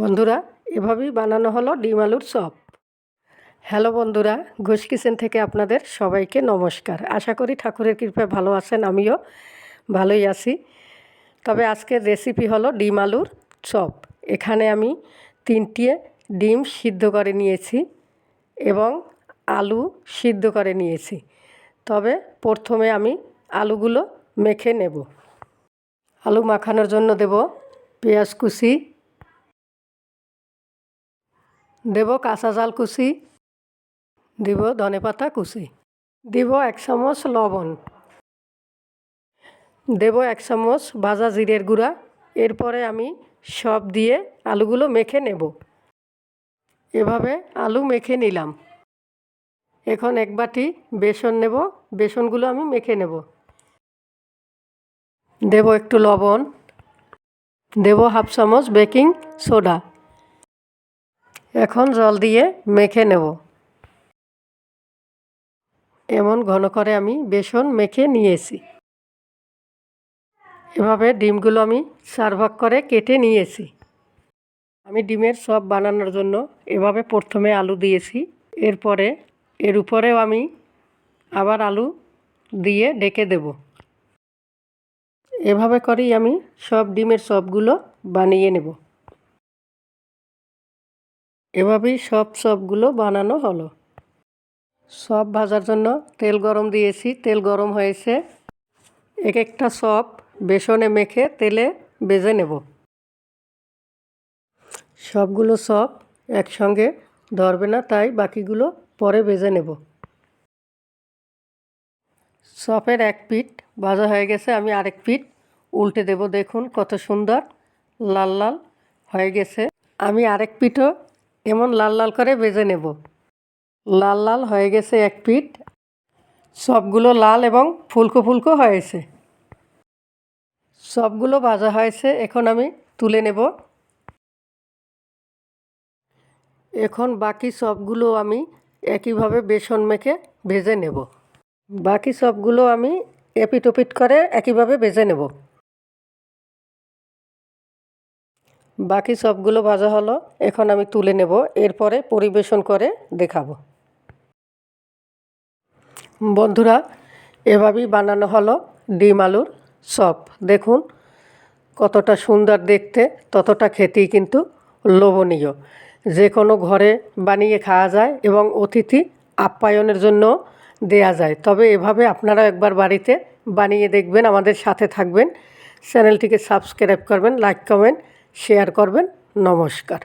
বন্ধুরা, এভাবেই বানানো হলো ডিম আলুর চপ। হ্যালো বন্ধুরা, ঘোষ কিচেন থেকে আপনাদের সবাইকে নমস্কার। আশা করি ঠাকুরের কৃপায় ভালো আছেন, আমিও ভালোই আছি। তবে আজকের রেসিপি হলো ডিম আলুর চপ। এখানে আমি তিনটে ডিম সিদ্ধ করে নিয়েছি এবং আলু সিদ্ধ করে নিয়েছি। তবে প্রথমে আমি আলুগুলো মেখে নেব। আলু মাখানোর জন্য দেব পেঁয়াজ কুচি দেব কাঁচা জাল কুচি, দিব ধনেপাতা কুচি। দিব এক চামচ লবণ। দেব এক চামচ ভাজা জিরের গুঁড়া। এরপরে আমি সব দিয়ে আলুগুলো মেখে নেব। এভাবে আলু মেখে নিলাম। এখন এক বাটি বেসন নেব। বেসনগুলো আমি মেখে নেব। দেব একটু লবণ। দেব হাফ চামচ বেকিং সোডা। এখন জল দিয়ে মেখে নেব। এমন ঘন করে আমি বেসন মেখে নিয়েছি। এভাবে ডিমগুলো আমি চার ভাগ করে কেটে নিয়েছি। আমি ডিমের সব বানানোর জন্য এভাবে প্রথমে আলু দিয়েছি। এরপরে, এর উপরেও আমি আবার আলু দিয়ে ডেকে দেব। এভাবে করেই আমি সব ডিমের সবগুলো বানিয়ে নেব। এভাবেই সব সবগুলো বানানো হলো। সব ভাজার জন্য তেল গরম দিয়েছি। তেল গরম হয়েছে। এক একটা সব বেসনে মেখে তেলে বেজে নেব। সবগুলো সব একসঙ্গে ধরবে না, তাই বাকিগুলো পরে বেজে নেব। সপের এক পিঠ ভাজা হয়ে গেছে, আমি আরেক পিঠ উল্টে দেব। দেখুন কত সুন্দর, লাল লাল হয়ে গেছে। আমি আরেক পিঠও এমন লাল লাল করে বেজে নেব। লাল লাল হয়ে গেছে এক পিঠ। সবগুলো লাল এবং ফুলকো ফুলকো হয়েছে। সবগুলো ভাজা হয়েছে, এখন আমি তুলে নেব। এখন বাকি সবগুলো আমি একইভাবে বেসন মেখে ভেজে নেব। বাকি সবগুলো আমি এপিট ওপিট করে একইভাবে ভেজে নেব। বাকি সবগুলো ভাজা হলো, এখন আমি তুলে নেব, এরপরে পরিবেশন করে দেখাবো। বন্ধুরা, এভাবেই বানানো হলো ডিম আলুর চপ। দেখুন, কতটা সুন্দর দেখতে, ততটা খেতেই কিন্তু লোভনীয়। যে কোনো ঘরে বানিয়ে খাওয়া যায় এবং অতিথি আপ্যায়নের জন্য দেয়া যায়। তবে এভাবে আপনারা একবার বাড়িতে বানিয়ে দেখবেন, আমাদের সাথে থাকবেন। চ্যানেলটিকে সাবস্ক্রাইব করবেন, লাইক, কমেন্ট শেয়ার করবেন। নমস্কার।